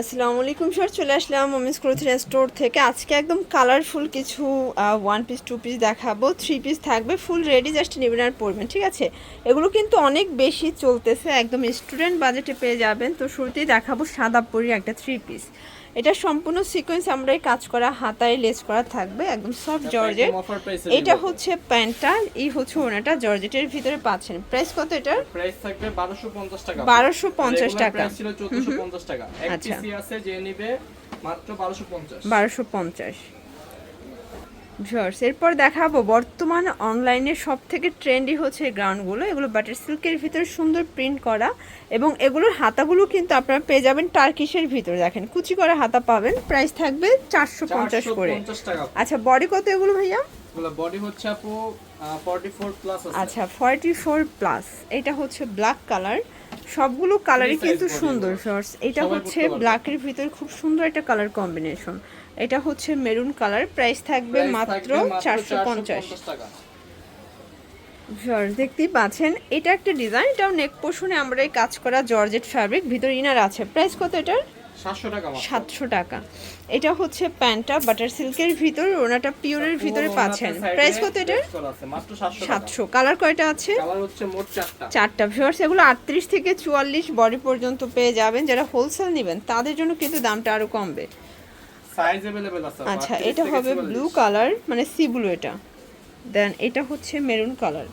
আসসালামু আলাইকুম স্যার। চলে আসলাম মমিস ক্লোথিং স্টোর থেকে। আজকে একদম কালারফুল কিছু ওয়ান পিস টু পিস দেখাবো। থ্রি পিস থাকবে ফুল রেডি জাস্ট নেবেন আর পড়বেন ঠিক আছে? এগুলো কিন্তু অনেক বেশি চলতেছে, একদম স্টুডেন্ট বাজেটে পেয়ে যাবেন। তো শুরুতেই দেখাবো সাদা পরি একটা থ্রি পিস এটা সম্পূর্ণ সিকোয়েন্স আমরা এই কাজ করা হাতায় লেস করা থাকবে একদম সব জর্জেট। এটা হচ্ছে প্যান্টটা এই হচ্ছে ওনাটা জর্জেটের ভিতরে পাচ্ছেন। প্রাইস কত এটার? প্রাইস থাকবে 1250 টাকা। 1250 টাকা। প্রাইস ছিল 1450 টাকা। এক আচ্ছা। পিসি আছে যে নেবে মাত্র 1250 বারোশো পঞ্চাশ। ভিউয়ার্স এরপর দেখাবো বর্তমানে অনলাইনে সব থেকে ট্রেন্ডি হচ্ছে এই গ্রাউন্ডগুলো এগুলো বাটার সিল্কের ভিতরে সুন্দর প্রিন্ট করা এবং এগুলোর হাতাগুলো কিন্তু আপনারা পেয়ে যাবেন টার্কিশের ভিতরে। দেখেন কুচি করা হাতা পাবেন। প্রাইস থাকবে চারশো পঞ্চাশ করে। আচ্ছা বডি কত এগুলো ভাইয়া? বডি হচ্ছে আপু আহ, 44 প্লাস আছে। আচ্ছা ফর্টি ফোর প্লাস এটা হচ্ছে ব্ল্যাক কালার সবগুলো কালারই কিন্তু সুন্দর। শর্টস এটা হচ্ছে ব্ল্যাকের ভিতরে খুব সুন্দর একটা কালার কম্বিনেশন এটা হচ্ছে মেরুন কালার। প্রাইস থাকবে মাত্র চারশো পঞ্চাশ। 450 টাকা। শর্টস দেখতেই পাচ্ছেন এটা একটা ডিজাইন এটাও নেক পোষণে আমরা এই কাজ করা জর্জেট ফ্যাব্রিক ভিতরে ইনার আছে। প্রাইস কত এটার? 700 টাকা মাত্র। সাতশো টাকা। এটা হচ্ছে প্যান্টটা বাটার সিল্কের ভিতর ওনাটা পিওরের ভিতরে পাচ্ছেন। প্রাইস কত এটার? lace করা আছে, মাত্র 700 টাকা। সাতশো। কালার কয়টা আছে? চারটা। ভিউয়ার্স এগুলো আটত্রিশ থেকে চুয়াল্লিশ বডি পর্যন্ত পেয়ে যাবেন। যারা হোলসেল নেবেন তাদের জন্য কিন্তু দামটা আরও কমবে। সাইজ अवेलेबल আছে আপু, আচ্ছা 38 এটা থেকে হবে 44 ব্লু কালার মানে সি ব্লু এটা দেন এটা হচ্ছে মেরুন কালার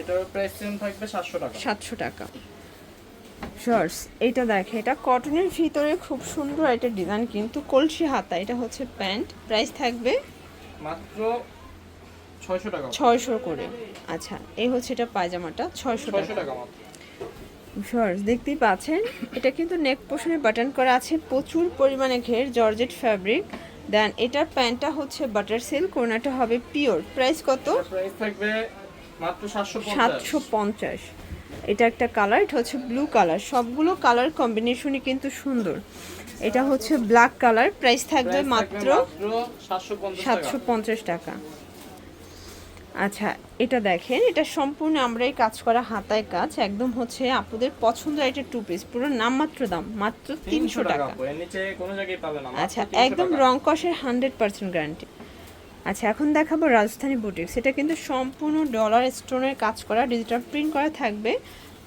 এটার প্রাইস সেম থাকবে 700 টাকা সাতশো টাকা শর্টস এটা দেখে এটা কটনের ভিতরে খুব সুন্দর একটা ডিজাইন কিন্তু কলসি হাতা এটা হচ্ছে প্যান্ট প্রাইস থাকবে মাত্র 600 টাকা ছয়শো করে আচ্ছা এই হচ্ছে এটা পায়জামাটা ছয়শো 600 টাকা টাকা মাত্র শর্টস দেখতেই পাচ্ছেন এটা কিন্তু নেক পোর্শনে বাটন করা আছে। প্রচুর পরিমাণে ঘের জর্জেট ফ্যাব্রিক দেন এটার প্যান্টটা হচ্ছে বাটার সিল্ক কোনাটা হবে পিওর প্রাইস কত? প্রাইস থাকবে মাত্র 750 সাতশো পঞ্চাশ। এটা একটা কালার এটা হচ্ছে ব্লু কালার সবগুলো কালার কম্বিনেশনই কিন্তু সুন্দর। এটা হচ্ছে ব্ল্যাক কালার প্রাইস থাকবে মাত্র মাত্র 750 সাতশো পঞ্চাশ টাকা। আচ্ছা এটা দেখেন এটা সম্পূর্ণ আমরা এই কাজ করা হাতায় কাজ একদম হচ্ছে আপুদের পছন্দের একটা টু পিস পুরো নামমাত্র দাম মাত্র তিনশো টাকা এর নিচে কোনো জায়গায় পাবে না আচ্ছা একদম। রং কষের হান্ড্রেড পার্সেন্ট গ্যারান্টি আচ্ছা এখন দেখাবো রাজস্থানি বুটিক্স এটা কিন্তু সম্পূর্ণ ডলার স্টোনের কাজ করা ডিজিটাল প্রিন্ট করা থাকবে।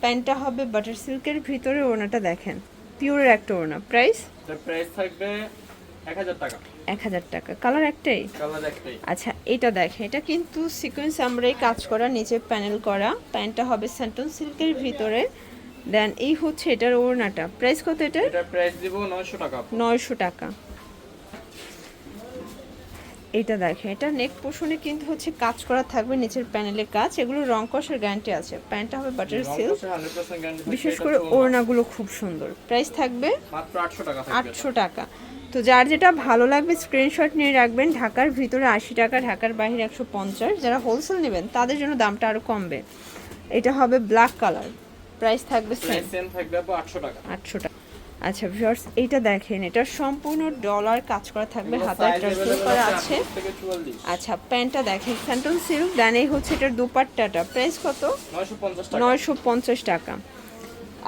প্যান্টটা হবে বাটার সিল্কের ভিতরে ওড়নাটা দেখেন পিওরের একটা ওড়না। প্রাইস প্রাইস থাকবে 1000 টাকা এক হাজার টাকা। কালার একটাই? কালার একটাই। আচ্ছা এটা দেখে। এটা কিন্তু সিকোয়েন্স আমরা এই কাজ করা নিচে প্যানেল করা। প্যান্টটা হবে স্যান্টন সিল্কের ভিতরে। দেন এই হচ্ছে এটার ওড়নাটা। প্রাইস কত এটার এটার প্রাইস দিব 900 টাকা। আপু। নয়শো টাকা। এটা দেখে। এটা নেক পোষণে কিন্তু হচ্ছে কাজ করা থাকবে নিচের প্যানেলের কাজ। এগুলো রং কষের গ্যারান্টি আছে। প্যান্টটা হবে বাটার সিল্ক কষে 100% guarantee থাকবে, বিশেষ করে ওড়নাগুলো খুব সুন্দর। প্রাইস থাকবে মাত্র 800 টাকা থাকবে আটশো টাকা। তো যার যেটা ভালো লাগবে স্ক্রিনশট নিয়ে রাখবেন ঢাকার ভিতরে আশি টাকা ঢাকার বাইরে একশো পঞ্চাশ। যারা হোলসেল নেবেন তাদের জন্য দামটা আরও কমবে। এটা হবে ব্ল্যাক কালার প্রাইস থাকবে সেম থাকবে আপু 800 টাকা। আটশো টাকা। আচ্ছা ভিউয়ার্স এইটা দেখেন এটা সম্পূর্ণ ডলার কাজ করা থাকবে এগুলো হাতায় size করা আছে আছে। 38 থেকে 44 আচ্ছা প্যান্টটা দেখেন স্যান্টন সিল্ক দেন এই হচ্ছে এটার দুপাট্টাটা। প্রাইস কত? 950 টাকা। নয়শো পঞ্চাশ টাকা।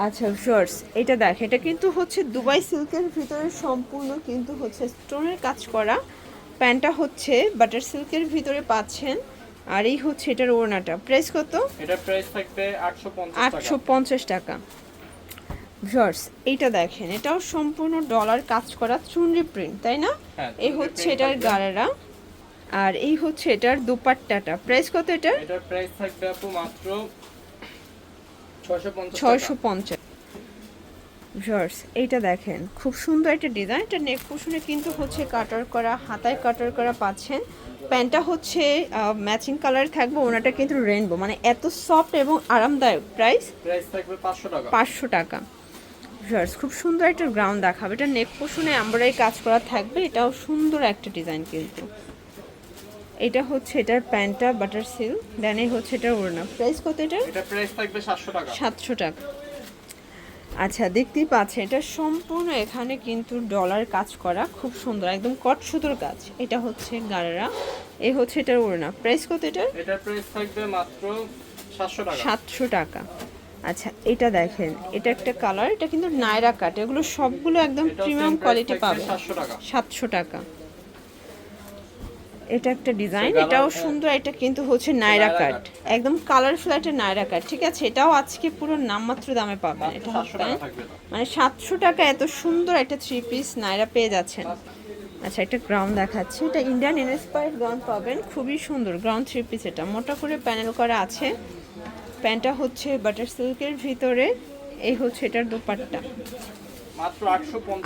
আচ্ছা শর্টস এটা দেখ এটা কিন্তু হচ্ছে দুবাই সিল্কের ভিতরে সম্পূর্ণ কিন্তু হচ্ছে স্টোনের কাজ করা। প্যান্টটা হচ্ছে বাটার সিল্কের ভিতরে পাচ্ছেন। আর এই হচ্ছে এটার ওড়নাটা। প্রাইস কত? এটার প্রাইস থাকবে 850 টাকা। আটশো পঞ্চাশ টাকা। শর্টস এইটা দেখেন এটাও সম্পূর্ণ ডলার কাজ করা চুনরি প্রিন্ট তাই না? হ্যাঁ, এই হচ্ছে এটার। গাড়ারা আর এই হচ্ছে এটার দুপাট্টাটা। প্রাইস কত এটার? এটার প্রাইস থাকবে আপু মাত্র 650 ছয়শো পঞ্চাশ ভিউয়ার্স এইটা দেখেন খুব সুন্দর একটা ডিজাইন। এটা নেক পোষণে কিন্তু হচ্ছে কাটার করা হাতায় কাটার করা পাচ্ছেন। প্যান্টটা হচ্ছে ম্যাচিং কালার থাকবে ওনাটা কিন্তু রেনবো। মানে এত সফট এবং আরামদায়ক প্রাইস। প্রাইস থাকবে 500 টাকা। পাঁচশো টাকা। ভিউয়ার্স খুব সুন্দর একটা গ্রাউন্ড দেখাবে। এটা নেক পোষণে আমরাই কাজ করা থাকবে। এটাও সুন্দর একটা ডিজাইন কিন্তু। এটা হচ্ছে এটার প্যান্টটা বাটার সিল্ক দেন এই হচ্ছে এটার ওড়না। প্রাইস কত এটার? এটার প্রাইস থাকবে 700 টাকা। সাতশো টাকা। আচ্ছা দেখতেই পাচ্ছেন এটা সম্পূর্ণ এখানে কিন্তু ডলার কাজ করা খুব সুন্দর একদম কট সুতোর কাজ। এটা হচ্ছে গাড়ারা এই হচ্ছে এটার ওড়না। প্রাইস কত এটার? এটার প্রাইস থাকবে মাত্র 700 টাকা। সাতশো টাকা। আচ্ছা এটা দেখেন এটা একটা কালার এটা কিন্তু নায়রা কাট এগুলো সবগুলো একদম প্রিমিয়াম কোয়ালিটি পাবে। 700 টাকা। সাতশো টাকা। এটা একটা ডিজাইন এটাও। সুন্দর এটা কিন্তু হচ্ছে নায়রা কাট। একদম কালারফুল একটা নাইরা কাট ঠিক আছে? এটাও আজকে পুরো নামমাত্র দামে পাবেন। এটা 700 টাকা? থাকবে মানে সাতশো টাকা এত সুন্দর একটা থ্রি পিস নাইরা পেয়ে যাচ্ছেন। আচ্ছা একটা গ্রাউন্ড দেখাচ্ছি। এটা ইন্ডিয়ান ইনস্পায়ার্ড গ্রাউন্ড পাবেন খুবই সুন্দর গ্রাউন্ড থ্রি পিস এটা। মোটা করে প্যানেল করা আছে। প্যান্টটা হচ্ছে বাটার সিল্কের ভিতরে। এই হচ্ছে এটার দোপাট্টা। মাত্র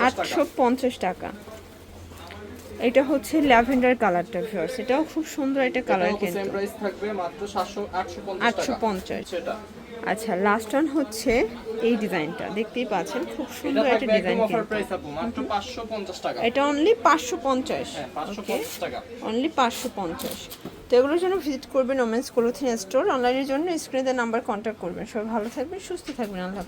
আটশো পঞ্চাশ টাকা। এটা হচ্ছে ল্যাভেন্ডার কালারটা ভিউয়ার্স এটাও খুব সুন্দর একটা কালার এটাও সেম কিন্তু। প্রাইস থাকবে মাত্র 700 850 টাকা। আচ্ছা লাস্ট ওয়ান হচ্ছে এই ডিজাইনটা। দেখতেই পাচ্ছেন খুব সুন্দর একটা ডিজাইন অফার প্রাইস আপু মাত্র 550 টাকা। এটা অনলি পাঁচশো পঞ্চাশ। হ্যাঁ 550 টাকা। অনলি পাঁচশো পঞ্চাশ। তো এগুলোর জন্য ভিজিট করবেন ওমেন্স ক্লোথিং স্টোর অনলাইনের জন্য স্ক্রিনে নাম্বার কন্ট্যাক্ট করবেন। সবাই ভালো থাকবেন সুস্থ থাকবেন। আল্লাহ।